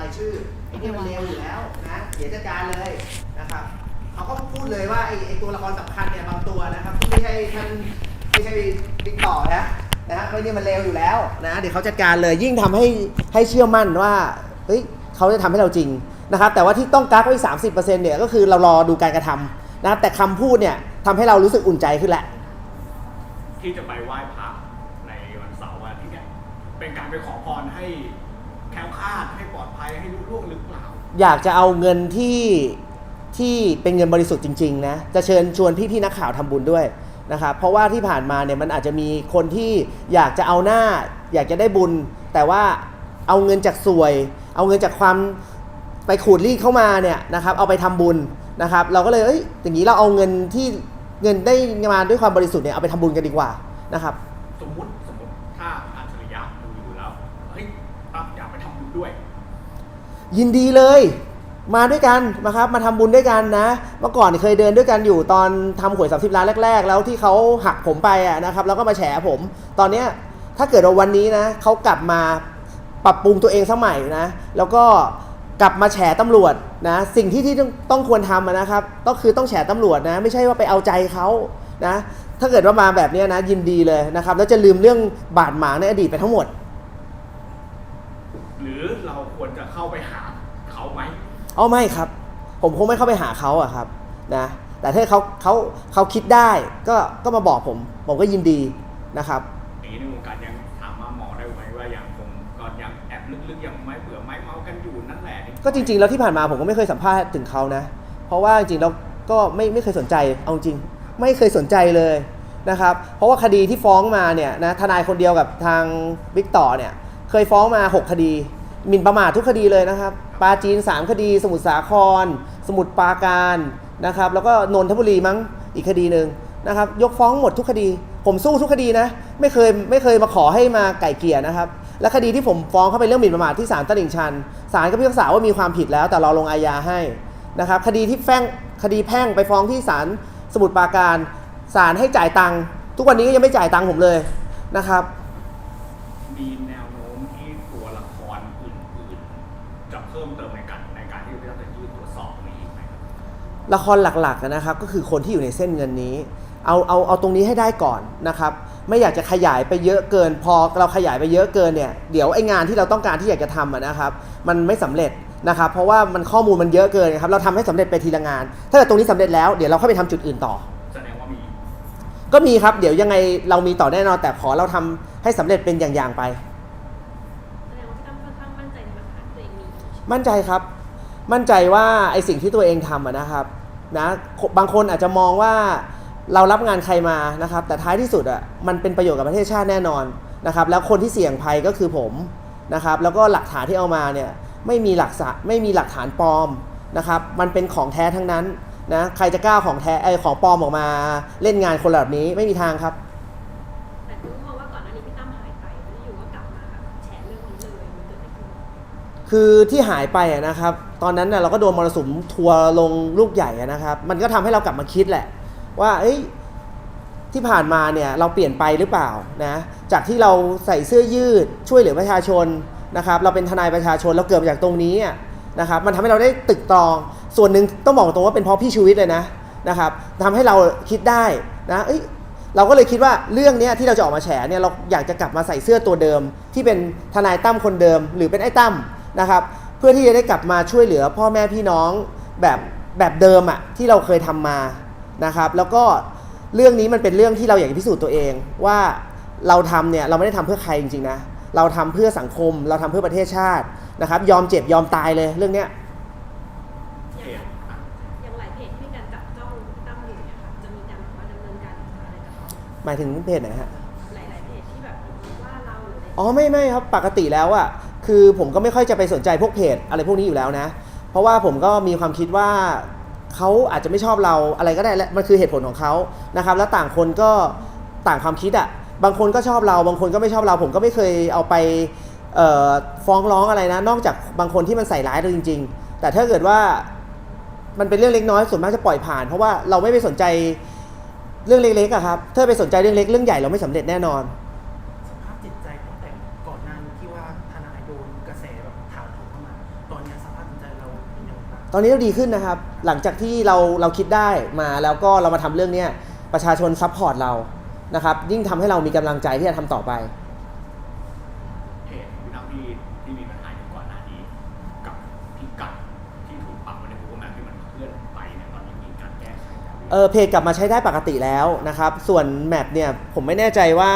รายชื่อไอ้นี่มันเลวอยู่แล้วนะเดี๋ยวจัดการเลยนะครับเขาก็พูดเลยว่าไอ้ไอ้ตัวละครสำคัญเนี่ยบางตัวนะครับที่ไม่ใช่ท่านไม่ใช่บิ๊กต่อนะนะฮะไม่นี่มันเลวอยู่แล้วนะเดี๋ยวเขาจัดการเลยยิ่งทำให้ให้เชื่อมั่นว่าเฮ้ยเขาจะทำให้เราจริงนะครับแต่ว่าที่ต้องกักไว้สามสิบเปอร์เซ็นต์เนี่ยก็คือเรารอดูการกระทำนะแต่คำพูดเนี่ยทำให้เรารู้สึกอุ่นใจขึ้นแหละ ที่จะไปไหว้พระในวันเสาร์วันอาทิตย์เนี่ยเป็นการไปขอพรให้ แคล้วคลาดให้ปลอดภัยให้รุ่งเร่วงหรือเปล่า อยากจะเอาเงินที่ที่เป็นเงินบริสุทธิ์จริงๆนะจะเชิญชวนพี่ๆนักข่าวทำบุญด้วยนะครับเพราะว่าที่ผ่านมาเนี่ยมันอาจจะมีคนที่อยากจะเอาหน้า อยากจะได้บุญ แต่ว่าเอาเงินจากสวย เอาเงินจากความไปขูดรีดเข้ามาเนี่ยนะครับเอาไปทำบุญนะครับ เราก็เลยเอ้ยอย่างนี้เราเอาเงินที่เงินได้มาด้วยความบริสุทธิ์เนี่ยเอาไปทำบุญกันดีกว่านะครับ สมมุติ ยินดีเลยมาด้วยกันนะครับมาทำบุญด้วยกันนะ เมื่อก่อนเคยเดินด้วยกันอยู่ตอนทำหวย30ล้านแรก ๆ แล้วที่เขาหักผมไปอะนะครับแล้วก็มาแฉผม ตอนเนี้ยถ้าเกิดว่าวันนี้นะเขากลับมาปรับปรุงตัวเองสมัยนะ แล้วก็กลับมาแฉตำรวจนะ สิ่งที่ที่ต้องต้องควรทำนะครับ ก็คือต้องแฉตำรวจนะ ไม่ใช่ว่าไปเอาใจเขานะ ถ้าเกิดว่ามาแบบนี้นะยินดีเลยนะครับ แล้วจะลืมเรื่องบาดหมางในอดีตไปทั้งหมด หรือเราควรจะเข้าไปหาเขา ไหมอ๋อไม่ครับ ผมคงไม่เข้าไปหาเขาอะครับนะแต่ถ้าเขาเขาเขาคิดได้ก็ก็มาบอกผม ผมก็ยินดีนะครับอย่างนี้ในวงการยังถามมาหมอได้ไหมว่ายังคงก็ยังแอบลึกๆยังไม่เบื่อไม่เมากันอยู่นั่นแหละก็จริง ๆ แล้วที่ผ่านมาผมก็ไม่เคยสัมภาษณ์ถึงเขานะ เพราะว่าจริงๆแล้วก็ไม่ไม่เคยสนใจเอาจริง ไม่เคยสนใจเลยนะครับ เพราะว่าคดีที่ฟ้องมาเนี่ยนะทนายคนเดียวกับทางบิ๊กต่อเนี่ยเคยฟ้องมา 6 คดี หมิ่นประมาททุกคดีเลยนะครับปาจีน 3 คดี สมุทรสาคร สมุทรปราการนะครับแล้วก็นนทบุรีมั้งอีกคดีหนึ่งนะครับยกฟ้องหมดทุกคดี ผมสู้ทุกคดีนะไม่เคยไม่เคยมาขอให้มาไก่เกี่ยนะครับและคดีที่ผมฟ้องเข้าไปเรื่องหมิ่นประมาทที่ศาลตลิ่งชันศาลก็พิพากษาว่ามีความผิดแล้วแต่รอลงอาญาให้นะครับคดีที่แพ่งคดีแพ่งไปฟ้องที่ศาลสมุทรปราการศาลให้จ่ายตังค์ทุกวันนี้ก็ยังไม่จ่ายตังค์ผมเลยนะครับมีแนวโน้มที่ตัวละครอื่นๆ จะเพิ่มเติมในการในการที่เราจะยื่นตรวจสอบตรงนี้อีกไหมครับ ละครหลักๆนะครับก็คือคนที่อยู่ในเส้นเงินนี้ เอาเอาเอาตรงนี้ให้ได้ก่อนนะครับไม่อยากจะขยายไปเยอะเกิน พอเราขยายไปเยอะเกินเนี่ยเดี๋ยวไอ้งานที่เราต้องการที่อยากจะทำอะนะครับมันไม่สำเร็จนะครับเพราะว่ามันข้อมูลมันเยอะเกินครับเราทำให้สำเร็จไปทีละงาน ถ้าเกิดตรงนี้สำเร็จแล้วเดี๋ยวเราค่อยไปทำจุดอื่นต่อแสดงว่ามีก็มีครับเดี๋ยวยังไงเรามีต่อแน่นอนแต่ขอเราทำให้สำเร็จเป็นอย่างๆไปแสดงว่าพี่ตั้มค่อนข้างมั่นใจในหลักฐานที่ตัวเองมีมั่นใจครับ มั่นใจว่าไอสิ่งที่ตัวเองทำนะครับนะบางคนอาจจะมองว่าเรารับงานใครมานะครับ แต่ท้ายที่สุดอะมันเป็นประโยชน์กับประเทศชาติแน่นอนนะครับ แล้วคนที่เสี่ยงภัยก็คือผมนะครับ แล้วก็หลักฐานที่เอามาเนี่ยไม่มีหลักษาไม่มีหลักฐานปลอมนะครับ มันเป็นของแท้ทั้งนั้นนะใครจะกล้าของแท้ไอของปลอมออกมา เล่นงานคนแบบนี้ไม่มีทางครับ คือที่หายไปนะครับ ตอนนั้นนะเราก็โดนมรสุมทัวร์ลงลูกใหญ่นะครับ มันก็ทำให้เรากลับมาคิดแหละ ว่าเอ้ยที่ผ่านมาเนี่ยเราเปลี่ยนไปหรือเปล่านะจากที่เราใส่เสื้อยืดช่วยเหลือประชาชนนะครับ เราเป็นทนายประชาชนเราเกิดมาจากตรงนี้นะครับมันทำให้เราได้ตึกตรอง ส่วนหนึ่งต้องบอกตรงว่าเป็นเพราะพี่ชูวิทย์เลยนะนะครับทำให้เราคิดได้นะเอ้ยเราก็เลยคิดว่าเรื่องนี้ที่เราจะออกมาแฉเนี่ยเราอยากจะกลับมาใส่เสื้อตัวเดิม ที่เป็นทนายตั้มคนเดิม หรือเป็นไอ้ตั้ม นะครับ เพื่อที่จะได้กลับมาช่วยเหลือพ่อแม่พี่น้องแบบแบบเดิมอะที่เราเคยทำมานะครับ แล้วก็เรื่องนี้มันเป็นเรื่องที่เราอยากจะพิสูจน์ตัวเองว่าเราทำเนี่ยเราไม่ได้ทำเพื่อใครจริงๆนะเราทำเพื่อสังคม เราทำเพื่อประเทศชาตินะครับ ยอมเจ็บยอมตายเลยเรื่องเนี้ยเพจอะอย่างหลายเพจที่มีการจับจ้องพี่ตั้มอยู่เนี่ยค่ะจะมีการแบบว่าดำเนินการอะไรกับเขาหมายถึงเพจไหนฮะ หลายๆเพจที่แบบว่าเราหรืออะไรอ๋อไม่ไม่ครับปกติแล้วอะ คือผมก็ไม่ค่อยจะไปสนใจพวกเพจอะไรพวกนี้อยู่แล้วนะ เพราะว่าผมก็มีความคิดว่าเขาอาจจะไม่ชอบเราอะไรก็ได้และมันคือเหตุผลของเขานะครับ แล้วต่างคนก็ต่างความคิดอะบางคนก็ชอบเรา บางคนก็ไม่ชอบเรา ผมก็ไม่เคยเอาไปฟ้องร้องอะไรนะ นอกจากบางคนที่มันใส่ร้ายเราจริง ๆ แต่ถ้าเกิดว่ามันเป็นเรื่องเล็กน้อยส่วนมากจะปล่อยผ่าน เพราะว่าเราไม่ไปสนใจเรื่องเล็กๆอะครับถ้าไปสนใจเรื่องเล็กเรื่องใหญ่เราไม่สำเร็จแน่นอน สภาพจิตใจตั้งแต่ก่อนหน้านี้ที่ว่าทนายโดนกระแสแบบถาโถมเข้ามา ตอนตอนนี้เราดีขึ้นนะครับ หลังจากที่เราเราคิดได้มาแล้วก็เรามาทำเรื่องเนี้ยประชาชนซัพพอร์ตเรานะครับ ยิ่งทำให้เรามีกำลังใจที่จะทำต่อไปเหตุวินาทีที่มีปัญหาอยู่ก่อนหน้านี้ กับพิกัดที่ถูกปักไว้ใน Google Map ที่มันเคลื่อนไปเนี่ยตอนนี้มีการแก้ไขแล้วหรือยัง เออเพจกลับมาใช้ได้ปกติแล้วนะครับ ส่วนแมปเนี่ยผมไม่แน่ใจว่า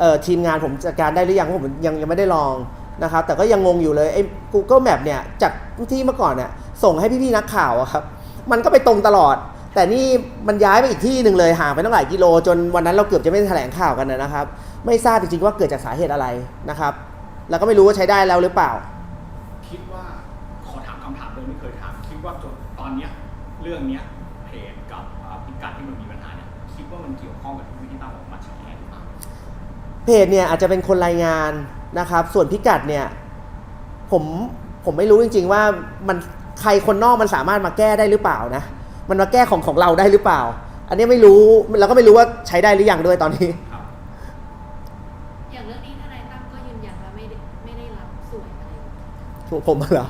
เออทีมงานผมจัดการได้หรือยังเพราะผมยังยังไม่ได้ลอง นะครับแต่ก็ยังงงอยู่เลยไอ้ Google Map เนี่ยจากที่เมื่อก่อนเนี่ยส่งให้พี่ๆนักข่าวอะครับมันก็ไปตรงตลอด แต่นี่มันย้ายไปอีกที่หนึ่งเลยห่างไปตั้งหลายกิโล จนวันนั้นเราเกือบจะไม่ได้แถลงข่าวกันนะครับ ไม่ทราบจริงๆว่าเกิดจากสาเหตุอะไรนะครับ แล้วก็ไม่รู้ว่าใช้ได้แล้วหรือเปล่า คิดว่าขอถามคำถามเดิมที่เคยถามคิดว่าจนตอนเนี้ยเรื่องเนี้ยเพจกับอ่าพิกัดที่มันมีปัญหาเนี่ยคิดว่ามันเกี่ยวข้องกับที่พี่ตั้มออกมาแฉหรือเปล่า เพจเนี่ยอาจจะเป็นคนรายงาน นะครับ ส่วนพิกัดเนี่ยผมผมไม่รู้จริง ๆ ว่ามันใครคนนอกมันสามารถมาแก้ได้หรือเปล่านะ มันมาแก้ของของเราได้หรือเปล่า อันนี้ไม่รู้เราก็ไม่รู้ว่าใช้ได้หรือยังด้วยตอนนี้ครับอย่างเรื่องนี้ทนายตั้มก็ยืนยันว่าไม่ได้ไม่ได้รับส่วนอะไรผมผมเหรอ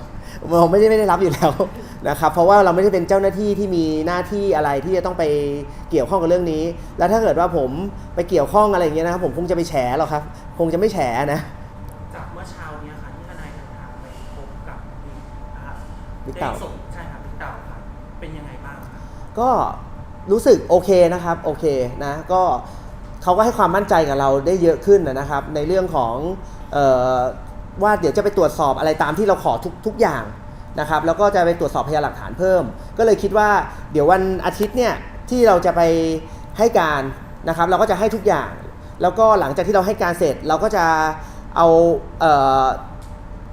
ผมไม่ได้ไม่ได้รับอยู่แล้วนะครับ เพราะว่าเราไม่ได้เป็นเจ้าหน้าที่ที่มีหน้าที่อะไรที่จะต้องไปเกี่ยวข้องกับเรื่องนี้ แล้วถ้าเกิดว่าผมไปเกี่ยวข้องอะไรอย่างเงี้ยนะครับผมคงจะไปแฉหรอกครับ คงจะไม่แฉนะ บิ๊กเต่า ได้ส่งใช่ครับบิ๊กเต่าครับเป็นยังไงบ้างครับก็รู้สึกโอเคนะครับโอเคนะก็เขาก็ให้ความมั่นใจกับเราได้เยอะขึ้นนะนะครับ ในเรื่องของเออว่าเดี๋ยวจะไปตรวจสอบอะไรตามที่เราขอทุกทุกอย่างนะครับ แล้วก็จะไปตรวจสอบพยานหลักฐานเพิ่ม ก็เลยคิดว่าเดี๋ยววันอาทิตย์เนี่ยที่เราจะไปให้การนะครับ เราก็จะให้ทุกอย่าง แล้วก็หลังจากที่เราให้การเสร็จเราก็จะเอาเอ่อ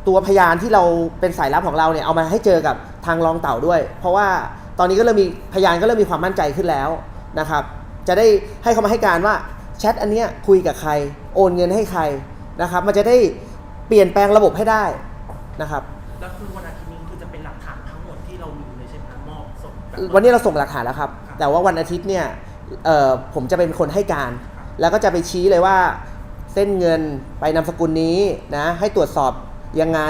ตัวพยานที่เราเป็นสายลับของเราเนี่ยเอามาให้เจอกับทางรองเต่าด้วย เพราะว่าตอนนี้ก็เริ่มมีพยานก็เริ่มมีความมั่นใจขึ้นแล้วนะครับ จะได้ให้เขามาให้การว่าแชทอันเนี้ยคุยกับใคร โอนเงินให้ใครนะครับ มันจะได้เปลี่ยนแปลงระบบให้ได้นะครับ แล้วคือวันอาทิตย์นี้คือจะเป็นหลักฐานทั้งหมดที่เรามีเลยใช่ไหมครับมอบส่งแบบวันนี้เราส่งหลักฐานแล้วครับ แต่ว่าวันอาทิตย์เนี่ยเอ่อผมจะเป็นคนให้การ แล้วก็จะไปชี้เลยว่าเส้นเงินไปนามสกุลนี้นะให้ตรวจสอบ ยังไง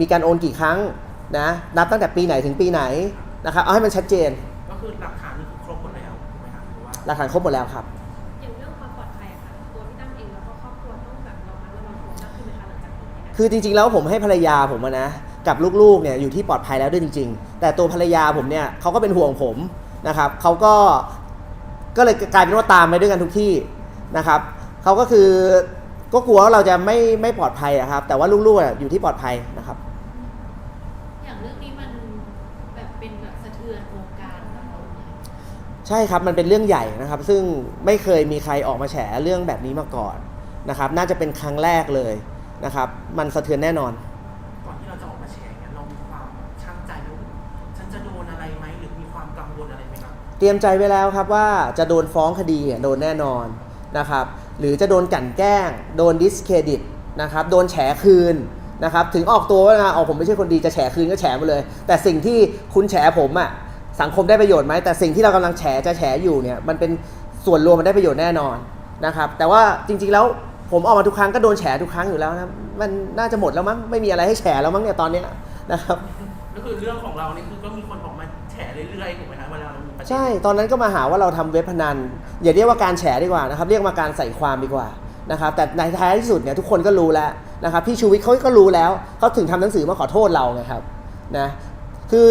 มีการโอนกี่ครั้งนะนับตั้งแต่ปีไหนถึงปีไหนนะครับเอาให้มันชัดเจนก็คือหลักฐานนี่คือครบหมดแล้วถูกไหมครับหรือว่าหลักฐานครบหมดแล้วครับ อย่างเรื่องความปลอดภัยอะค่ะตัวพี่ตั้มเองแล้วก็ครอบครัวต้องแบบระมัดระวังตัวมากขึ้นไหมคะหลังจากนี้นะคือจริงๆแล้วผมให้ภรรยาผมอะนะกับลูกๆเนี่ยอยู่ที่ปลอดภัยแล้วด้วยจริง ๆ แต่ตัวภรรยาผมเนี่ยเขาก็เป็นห่วงผมนะครับเขาก็ก็เลยกลายเป็นว่าตามไปด้วยกันทุกที่นะครับเขาก็คือ ก็กลัวว่าเราจะไม่ไม่ปลอดภัยอะครับ แต่ว่าลูกๆอะอยู่ที่ปลอดภัยนะครับ อย่างเรื่องนี้มันแบบเป็นแบบสะเทือนวงการแบบเราเนี่ยใช่ครับ มันเป็นเรื่องใหญ่นะครับ ซึ่งไม่เคยมีใครออกมาแฉเรื่องแบบนี้มาก่อนนะครับ น่าจะเป็นครั้งแรกเลยนะครับ มันสะเทือนแน่นอน ก่อนที่เราจะออกมาแชร์เนี่ยเรามีความช่างใจไหมว่าฉันจะโดนอะไรไหมหรือมีความกังวลอะไรไหมครับ เตรียมใจไว้แล้วครับว่าจะโดนฟ้องคดีอะโดนแน่นอนนะครับ หรือจะโดนกลั่นแกล้ง โดนดิสเครดิตนะครับโดนแฉคืนนะครับถึงออกตัวว่าเอาผมไม่ใช่คนดีจะแฉคืนก็แฉมาเลย แต่สิ่งที่คุณแฉผมอะสังคมได้ประโยชน์ไหมแต่สิ่งที่เรากำลังแฉจะแฉอยู่เนี่ยมันเป็นส่วนรวมมันได้ประโยชน์แน่นอนนะครับแต่ว่าจริงๆแล้วผมออกมาทุกครั้งก็โดนแฉทุกครั้งอยู่แล้วนะมันน่าจะหมดแล้วมั้งไม่มีอะไรให้แฉแล้วมั้งเนี่ยตอนเนี้ยนะครับ ก็คือเรื่องของเรานี่คือก็มีคนออกมาแฉเรื่อยๆถูกไหมครับเวลาเรามีประเด็นใช่ตอนนั้นก็มาหาว่าเราทำเว็บพนัน อย่าเรียกว่าการแฉดีกว่านะครับ เรียกมาการใส่ความดีกว่านะครับ แต่ในท้ายที่สุดเนี่ยทุกคนก็รู้แล้วนะครับพี่ชูวิทย์เขาก็รู้แล้วเขาถึงทำหนังสือมาขอโทษเราไงครับนะคือ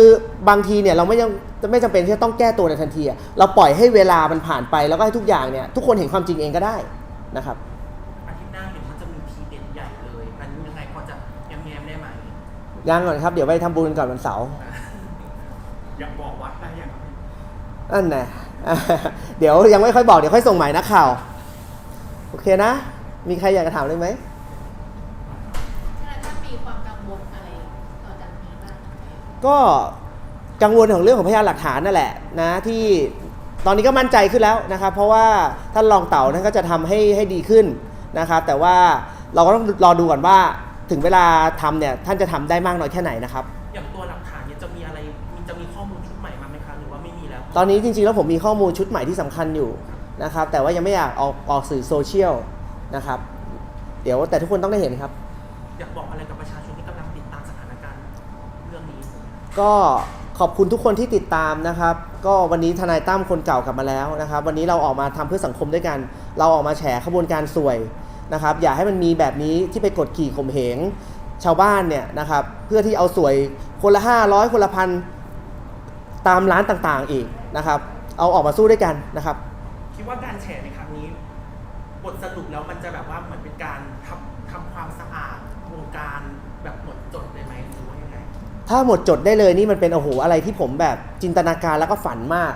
บางทีเนี่ยเราไม่ยังไม่จำเป็นที่จะต้องแก้ตัวในทันทีอะเราปล่อยให้เวลามันผ่านไปแล้วก็ให้ทุกอย่างเนี่ยทุกคนเห็นความจริงเองก็ได้นะครับ อาทิตย์หน้าเห็นมันจะมีทีเด็ดใหญ่เลย อันนี้ยังไงพอจะแง้มๆได้ไหม ยังก่อนครับ เดี๋ยวไปทำบุญก่อนวันเสาร์อยากบอกวัดได้ยังครับนั่นแน่เดี๋ยวยังไม่ค่อยบอกเดี๋ยวค่อยส่งหมายนักข่าว โอเคนะ มีใครอยากจะถามเลยไหมทนายตั้มมีความกังวลอะไรต่อจากนี้บ้างก็กังวลของเรื่องของพยานหลักฐานนั่นแหละนะที่ตอนนี้ก็มั่นใจขึ้นแล้วนะครับ เพราะว่าท่านรองเต่าท่านก็จะทำให้ให้ดีขึ้นนะครับ แต่ว่าเราก็ต้องรอดูก่อนว่า ถึงเวลาทำเนี่ยท่านจะทำได้มากน้อยแค่ไหนนะครับ อย่างตัวหลักฐานเนี่ยจะมีอะไรมีจะมีข้อมูลชุดใหม่มาไหมคะหรือว่าไม่มีแล้ว ตอนนี้จริงๆแล้วผมมีข้อมูลชุดใหม่ที่สำคัญอยู่นะครับ แต่ว่ายังไม่อยากออกออกสื่อโซเชียลนะครับ เดี๋ยวแต่ทุกคนต้องได้เห็นครับ อยากบอกอะไรกับประชาชนที่กำลังติดตามสถานการณ์เรื่องนี้ ก็ขอบคุณทุกคนที่ติดตามนะครับ ก็วันนี้ทนายตั้มคนเก่ากลับมาแล้วนะครับ วันนี้เราออกมาทำเพื่อสังคมด้วยกัน เราออกมาแฉขบวนการสวย นะครับอย่าให้มันมีแบบนี้ที่ไปกดขี่ข่มเหงชาวบ้านเนี่ยนะครับเพื่อที่เอาสวยคนละ 500 คนละพันตามร้านต่างๆอีกนะครับ เอาออกมาสู้ด้วยกันนะครับ คิดว่าการแฉในครั้งนี้บทสรุปแล้วมันจะแบบว่าเหมือนเป็นการทำทำความสะอาดวงการแบบหมดจดเลยไหมหรือว่ายังไงถ้าหมดจดได้เลยนี่มันเป็นโอ้โหอะไรที่ผมแบบจินตนาการแล้วก็ฝันมาก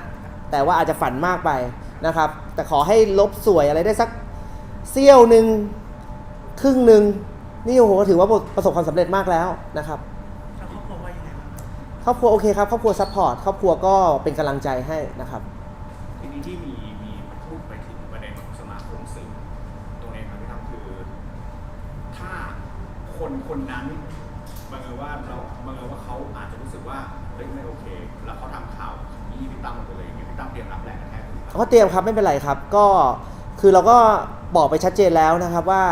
แต่ว่าอาจจะฝันมากไปนะครับ แต่ขอให้ลบสวยอะไรได้สัก เสี้ยวหนึ่งครึ่งหนึ่งนี่โอ้โหถือว่าประสบความสำเร็จมากแล้วนะครับแล้วครอบครัวว่ายังไงบ้างครับครอบครัวโอเคครับครอบครัวซัพพอร์ตครอบครัวก็เป็นกำลังใจให้นะครับ ทีนี้ที่มีมีพูดไปถึงประเด็นของสมาคมสื่อตรงนี้ครับพี่ตั้มคือ ถ้าคนคนนั้นบังเอิญว่าเราบังเอิญว่าเขาอาจจะรู้สึกว่าเฮ้ยไม่โอเค แล้วเขาทำข่าวยี่พี่ตั้มหมดเลยอย่างเงี้ยพี่ตั้มเตรียมรับแรงกระแทกหรือเปล่า ก็เตรียมครับไม่เป็นไรครับก็คือเราก็ บอกไปชัดเจนแล้วนะครับว่า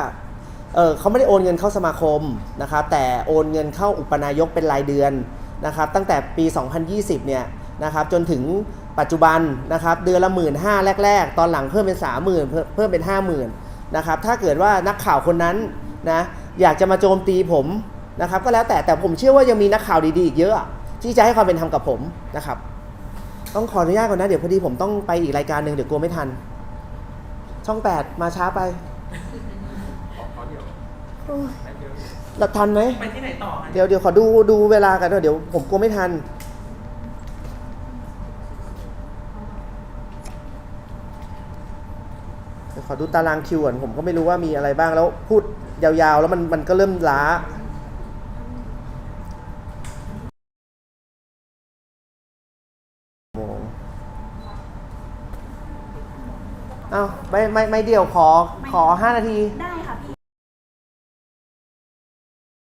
เเขาไม่ได้โอนเงินเข้าสมาคมนะครับแต่โอนเงินเข้าอุปนายกเป็นรายเดือนนะครับตั้งแต่ปี 2020 เนี่ยนะครับจนถึงปัจจุบันนะครับเดือนละหมื่นห้าแรก ๆ ตอนหลังเพิ่มเป็น30,000เพิ่มเพิ่มเป็น50,000นะครับถ้าเกิดว่านักข่าวคนนั้นนะอยากจะมาโจมตีผมนะครับก็แล้วแต่แต่ผมเชื่อว่ายังมีนักข่าวดีๆอีกเยอะ ที่จะให้ความเป็นธรรมกับผมนะครับต้องขออนุญาตก่อนนะเดี๋ยวพอดีผมต้องไปอีกรายการหนึ่งเดี๋ยวกลัวไม่ทัน ช่อง8มาช้าไปขอขอเดี๋ยวโอ้ยแป๊บเดียวหลับทันไหม ไปที่ไหนต่อคะเดี๋ยวเดี๋ยวขอดูดูเวลากันเดี๋ยวผมกลัวไม่ทัน เดี๋ยวขอดูตารางคิวก่อนผมก็ไม่รู้ว่ามีอะไรบ้างแล้วพูดยาวๆ แล้วมันมันก็เริ่มล้า โมงเอ้า ไม่ไม่ไม่เดียวขอขอห้านาที ได้